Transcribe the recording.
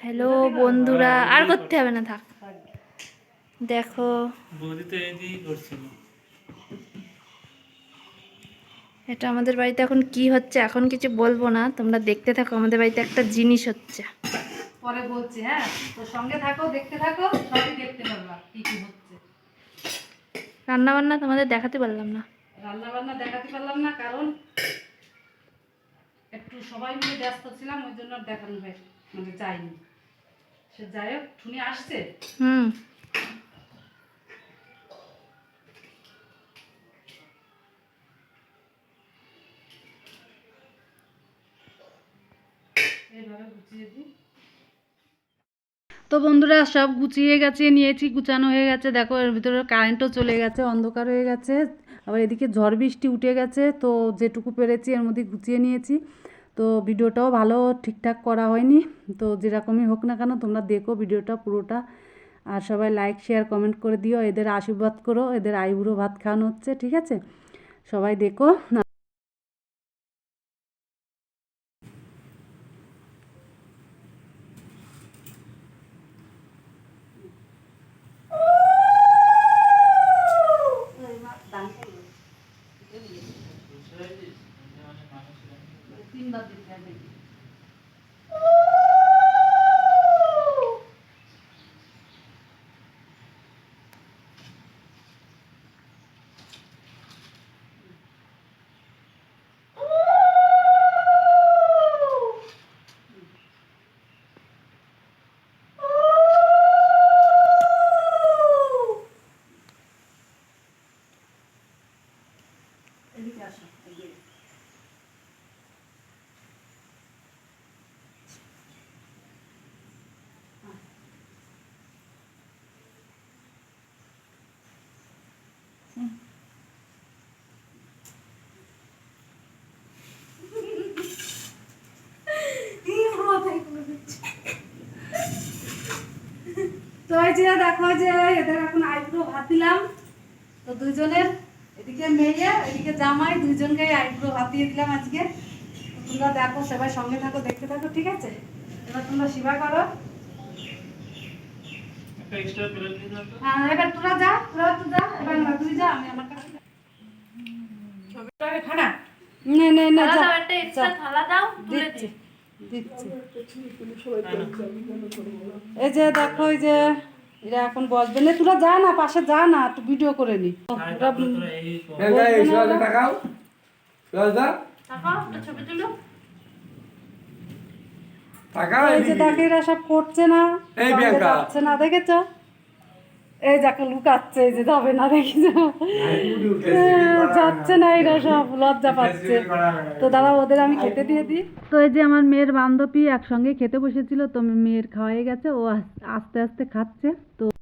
Hello বন্ধুরা। আর করতে হবে না থাক। দেখো। এটা আমাদের বাড়িতে এখন কি হচ্ছে এখন কিছু বলব না। তোমরা দেখতে থাকো আমাদের বাড়িতে একটা জিনিস হচ্ছে। পরে বলছি হ্যাঁ? তো সঙ্গে থাকো দেখতে থাকো সবই দেখতে পারবা কি কি হচ্ছে। রান্না বান্না তোমাদের দেখাতে পারলাম না। রান্না বান্না দেখাতে পারলাম না কারণ একটু সবাই মিলে ব্যস্ত ছিলাম ওই জন্য দেখানো হয় মানে যাইনি। সে যাই হোক টুনি আসছে। হুম। এইভাবে গুছিয়ে দিই। তো বন্ধুরা সব গুছিয়ে গেছে নিয়েছি গুছানো হয়ে গেছে। দেখো এর ভিতরে কারেন্টও চলে গেছে অন্ধকার হয়ে গেছে। আবার এদিকে ঝড় বৃষ্টি উঠে গেছে তো যেটুকু পেরেছি এর মধ্যে গুছিয়ে নিয়েছি। তো ভিডিওটাও ভালো ঠিকঠাক করা হয়নি। তো যেরকমই হোক না কেন তোমরা দেখো ভিডিওটা পুরোটা। আর সবাই লাইক শেয়ার কমেন্ট করে দিও। এদের আশীর্বাদ করো। এদের আইবুড়ো ভাত খাওয়ানো হচ্ছে, ঠিক আছে? সবাই দেখো। imdat etlerine gidiyor. Ele que acha, ele. তো এই যে দেখো যে এদের এখন আইব্রো ভাত দিলাম। তো দুইজনের এদিকে মেয়ে এদিকে জামাই দুইজনকে আইব্রো ভাত দিয়ে দিলাম আজকে। তোমরা দেখো সবাই সঙ্গে থাকো দেখতে থাকো ঠিক আছে? এবার তোমরা সেবা করো। হ্যাঁ এবার তোরা যা তোরা তো যা এবার না তুই যা আমি আমার কাছে খানা নে নে নে দাও একটা এক্সট্রা থালা দাও দিচ্ছি। এই যে দেখো এই যে এরা এখন বসবে। না তোরা যা না পাশে যা না একটু ভিডিও করে নি। এই যে। দেখে এরা সব করছে না এই না দেখেছ? এই যাকে লুকাচ্ছে এই যে যাবে না দেখি আহ, যাচ্ছে না এরা সব লজ্জা পাচ্ছে। তো দাদা ওদের আমি খেতে দিয়ে দিই। তো এই যে আমার মেয়ের বান্ধবী একসঙ্গে খেতে বসেছিল তো মেয়ের খাওয়াই গেছে ও আস- আস্তে আস্তে খাচ্ছে তো